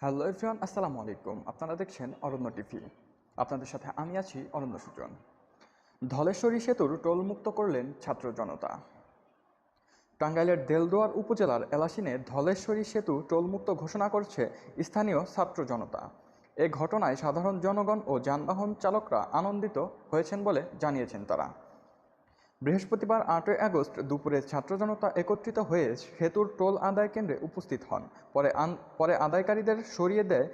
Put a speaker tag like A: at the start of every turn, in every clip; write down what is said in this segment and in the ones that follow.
A: Hello everyone, আসসালামু আলাইকুম। আপনারা দেখছেন অরণ্য টিভি। আপনাদের সাথে আমি আছি অরণ্য সুজন। ধলেশ্বরী সেতুর টোলমুক্ত করলেন ছাত্র জনতা। টাঙ্গাইলের দেলদুয়ার উপজেলার এলাসিনে ধলেশ্বরী সেতু টোলমুক্ত ঘোষণা করছে স্থানীয় ছাত্র জনতা। এ ঘটনায় সাধারণ জনগণ ও যানবাহন চালকরা আনন্দিত হয়েছেন বলে জানিয়েছেন তারা। বৃহস্পতিবার আটই আগস্ট দুপুরে ছাত্র জনতা একত্রিত হয়ে সেতুর টোল আদায় কেন্দ্রে উপস্থিত হন। পরে পরে আদায়কারীদের সরিয়ে দেয়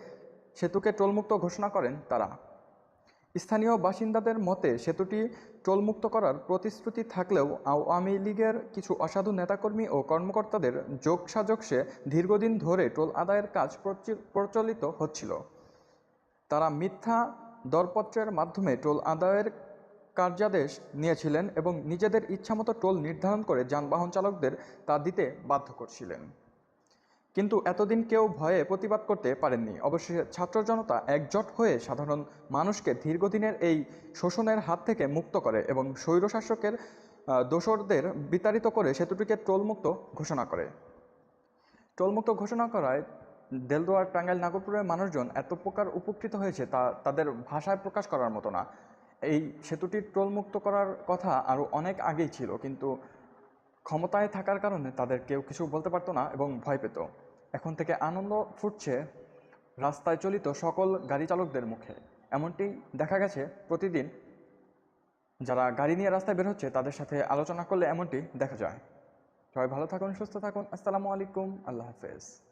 A: সেতুকে টোলমুক্ত ঘোষণা করেন তারা। স্থানীয় বাসিন্দাদের মতে, সেতুটি টোলমুক্ত করার প্রতিশ্রুতি থাকলেও আওয়ামী লীগের কিছু অসাধু নেতাকর্মী ও কর্মকর্তাদের যোগসাজশে দীর্ঘদিন ধরে টোল আদায়ের কাজ প্রচি- প্রচলিত হচ্ছিল। তারা মিথ্যা দরপত্রের মাধ্যমে টোল আদায়ের কার্যাদেশ নিয়েছিলেন এবং নিজেদের ইচ্ছামতো টোল নির্ধারণ করে যানবাহন চালকদের তা দিতে বাধ্য করছিলেন। কিন্তু এতদিন কেউ ভয়ে প্রতিবাদ করতে পারেননি। অবশেষে ছাত্র জনতা একজোট হয়ে সাধারণ মানুষকে দীর্ঘদিনের এই শোষণের হাত থেকে মুক্ত করে এবং স্বৈরশাসকের দোসরদের বিতাড়িত করে সেতুটিকে টোলমুক্ত ঘোষণা করে। টোলমুক্ত ঘোষণা করায় দেলদোয়ার, টাঙ্গাইল, নাগরপুরের মানুষজন এত প্রকার উপকৃত হয়েছে তা তাদের ভাষায় প্রকাশ করার মতো না। এই সেতুটি টোলমুক্ত করার কথা আরও অনেক আগেই ছিল, কিন্তু ক্ষমতায় থাকার কারণে তাদের কেউ কিছু বলতে পারতো না এবং ভয় পেত। এখন থেকে আনন্দ ফুটছে রাস্তায় চলিত সকল গাড়ি চালকদের মুখে। এমনটি দেখা গেছে প্রতিদিন। যারা গাড়ি নিয়ে রাস্তায় বের হচ্ছে, তাদের সাথে আলোচনা করলে এমনটি দেখা যায়। সবাই ভালো থাকুন, সুস্থ থাকুন। আসসালামু আলাইকুম। আল্লাহ হাফেজ।